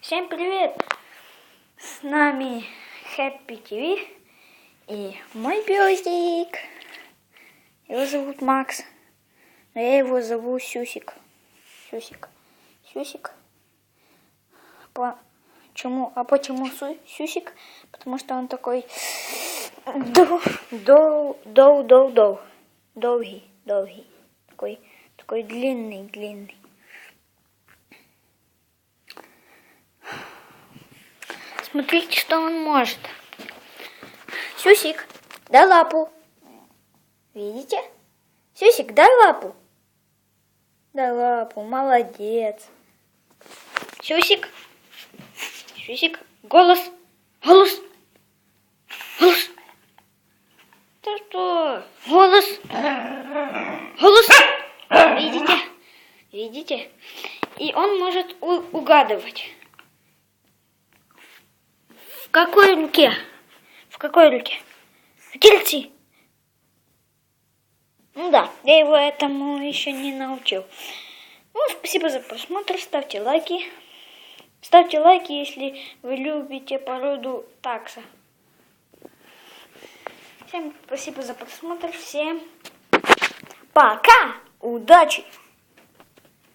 Всем привет! С нами Happy TV и мой песик. Его зовут Макс, но я его зову Сюсик. Сюсик. Сюсик. Почему? А почему Су- Сюсик? Потому что он такой дол, дол, дол, дол, дол. долгий, долгий, такой, такой длинный, длинный. Смотрите, что он может. Сюсик, дай лапу. Видите? Сюсик, дай лапу. Дай лапу, молодец. Сюсик. Сюсик, голос. Голос. Голос. Да что? Голос. Голос. Видите? Видите? И он может угадывать. В какой руке? В какой руке? В кельце. Ну да, я его этому еще не научил. Ну, спасибо за просмотр, ставьте лайки. Ставьте лайки, если вы любите породу такса. Всем спасибо за просмотр, всем пока, удачи!